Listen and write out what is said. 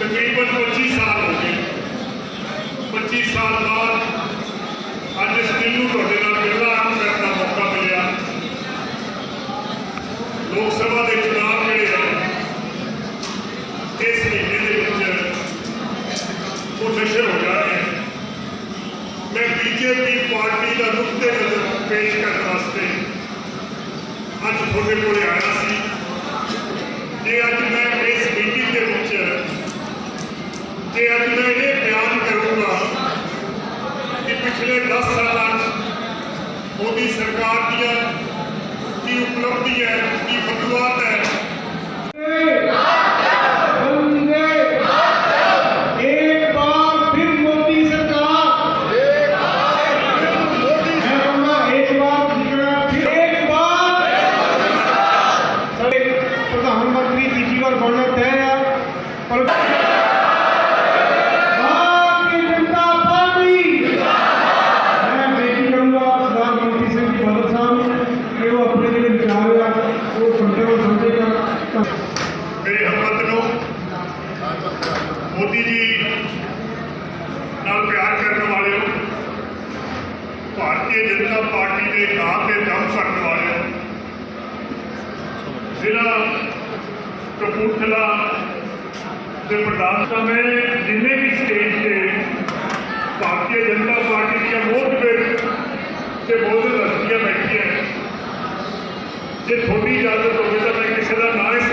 ਤਕਰੀਬਨ 25 ਸਾਲ ਹੋ ਗਏ। 25 ਸਾਲ ਬਾਅਦ ਅੱਜ ਇਸ ਦਿਨ ਨੂੰ ਤੁਹਾਡੇ ਨਾਲ ਪਹਿਲਾ ਆਮ ਕਰਨ ਦਾ ਮੌਕਾ ਮਿਲਿਆ। ਲੋਕ ਸਭਾ ਦੇ ਚੋਣ ਜਿਹੜੇ ਆ ਇਸ ਮਹੀਨੇ ਤੁਹਾਡੇ ਕੋਲ ਆਇਆ ਸੀ ਜੇ ਅੱਜ ਮੈਂ ਇਸ ਮੀਟਿੰਗ ਦੇ ਵਿੱਚ ਜੇ ਅੱਜ ਮੈਂ ਇਹ ਬਿਆਨ ਕਰੂੰਗਾ ਕਿ ਪਿਛਲੇ 10 ਸਾਲਾਂ 'ਚ ਮੋਦੀ ਸਰਕਾਰ ਦੀਆਂ ਕੀ ਉਪਲਬਧੀ ਹੈ ਕੀ ਫਤਵਾਤ ਹੈ ਭਾਰਤੀ ਜਨਤਾ ਪਾਰਟੀ ਦੇ ਨਾਂ ਤੇ ਦਮ ਫੜਨ ਵਾਲੇ ਜ਼ਿਲ੍ਹਾ ਕਪੂਰਥਲਾ ਦੇ ਪ੍ਰਧਾਨ ਸਮੇਂ ਜਿੰਨੇ ਵੀ ਸਟੇਜ ਤੇ ਭਾਰਤੀ ਜਨਤਾ ਪਾਰਟੀ ਦੀਆਂ ਮੋਹਤਬਰ ਤੇ ਬਹੁਤ ਹਸਤੀਆਂ ਬੈਠੀਆਂ ਜੇ ਤੁਹਾਡੀ ਇਜਾਜ਼ਤ ਹੋਵੇ ਤਾਂ ਮੈਂ ਕਿਸੇ ਦਾ ਨਾਂ ਇਸ